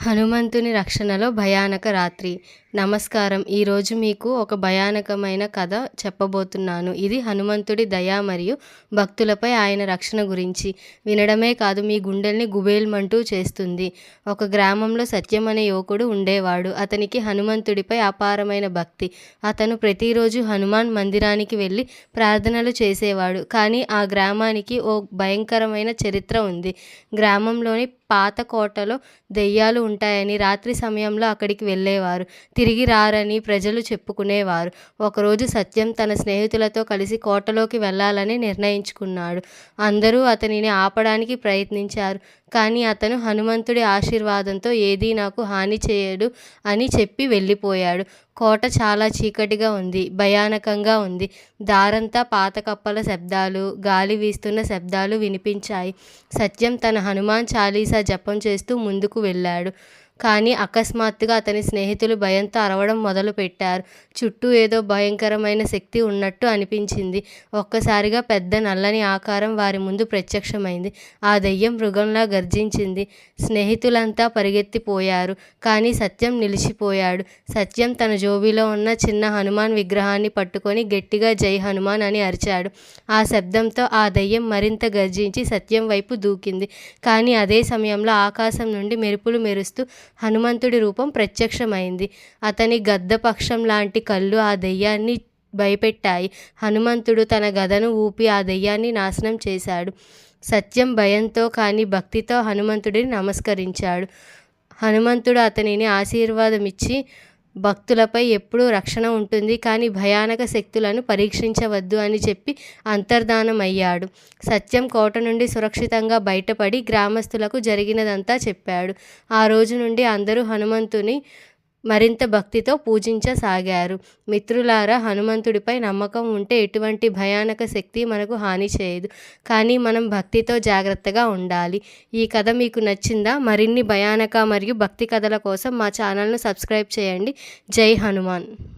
హనుమంతుని రక్షణలో భయానక రాత్రి. నమస్కారం. ఈరోజు మీకు ఒక భయానకమైన కథ చెప్పబోతున్నాను. ఇది హనుమంతుడి దయ మరియు భక్తులపై ఆయన రక్షణ గురించి. వినడమే కాదు మీ గుండెల్ని గుబేల్మంటూ చేస్తుంది. ఒక గ్రామంలో సత్యం అనే యువకుడు ఉండేవాడు. అతనికి హనుమంతుడిపై అపారమైన భక్తి. అతను ప్రతిరోజు హనుమాన్ మందిరానికి వెళ్ళి ప్రార్థనలు చేసేవాడు. కానీ ఆ గ్రామానికి ఓ భయంకరమైన చరిత్ర ఉంది. గ్రామంలోని పాత కోటలో దెయ్యాలు ఉంటాయని రాత్రి సమయంలో అక్కడికి వెళ్ళేవారు. తిరిగి రారని ప్రజలు చెప్పుకునేవారు. ఒకరోజు సత్యం తన స్నేహితులతో కలిసి కోటలోకి వెళ్ళాలని నిర్ణయించుకున్నాడు. అందరూ అతనిని ఆపడానికి ప్రయత్నించారు. కానీ అతను హనుమంతుడి ఆశీర్వాదంతో ఏదీ నాకు హాని చేయడు అని చెప్పి వెళ్ళిపోయాడు. కోట చాలా చీకటిగా ఉంది భయానకంగా ఉంది. దారంతా పాత కప్పల శబ్దాలు గాలి వీస్తున్న శబ్దాలు వినిపించాయి. సత్యం తన హనుమాన్ చాలీసా జపం చేస్తూ ముందుకు వెళ్ళాడు. కానీ అకస్మాత్తుగా అతని స్నేహితులు భయంతో అరవడం మొదలుపెట్టారు. చుట్టూ ఏదో భయంకరమైన శక్తి ఉన్నట్టు అనిపించింది. ఒక్కసారిగా పెద్ద నల్లని ఆకారం వారి ముందు ప్రత్యక్షమైంది. ఆ దెయ్యం మృగంలా గర్జించింది. స్నేహితులంతా పరిగెత్తిపోయారు. కానీ సత్యం నిలిచిపోయాడు. సత్యం తన జోబీలో ఉన్న చిన్న హనుమాన్ విగ్రహాన్ని పట్టుకొని గట్టిగా జై హనుమాన్ అని అరిచాడు. ఆ శబ్దంతో ఆ దయ్యం మరింత గర్జించి సత్యం వైపు దూకింది. కానీ అదే సమయంలో ఆకాశం నుండి మెరుపులు మెరుస్తూ హనుమంతుడి రూపం ప్రత్యక్షమైంది. అతని గద్దపక్షం లాంటి కళ్ళు ఆ దెయ్యాన్ని భయపెట్టాయి. హనుమంతుడు తన గదను ఊపి ఆ దెయ్యాన్ని నాశనం చేశాడు. సత్యం భయంతో కానీ భక్తితో హనుమంతుడిని నమస్కరించాడు. హనుమంతుడు అతనిని ఆశీర్వాదమిచ్చి భక్తులపై ఎప్పుడూ రక్షణ ఉంటుంది. కానీ భయానక శక్తులను పరీక్షించవద్దు అని చెప్పి అంతర్ధానం అయ్యాడు సత్యం కోట నుండి సురక్షితంగా బయటపడి గ్రామస్తులకు జరిగినదంతా చెప్పాడు. ఆ రోజు నుండి అందరూ హనుమంతుని మరింత భక్తితో పూజించసాగారు. మిత్రులారా హనుమంతుడిపై నమ్మకం ఉంటే ఎటువంటి భయానక శక్తి మనకు హాని చేయదు. కానీ మనం భక్తితో జాగ్రత్తగా ఉండాలి. ఈ కథ మీకు నచ్చిందా? మరిన్ని భయానక మరియు భక్తి కథల కోసం మా ఛానల్ను సబ్స్క్రైబ్ చేయండి. జై హనుమాన్.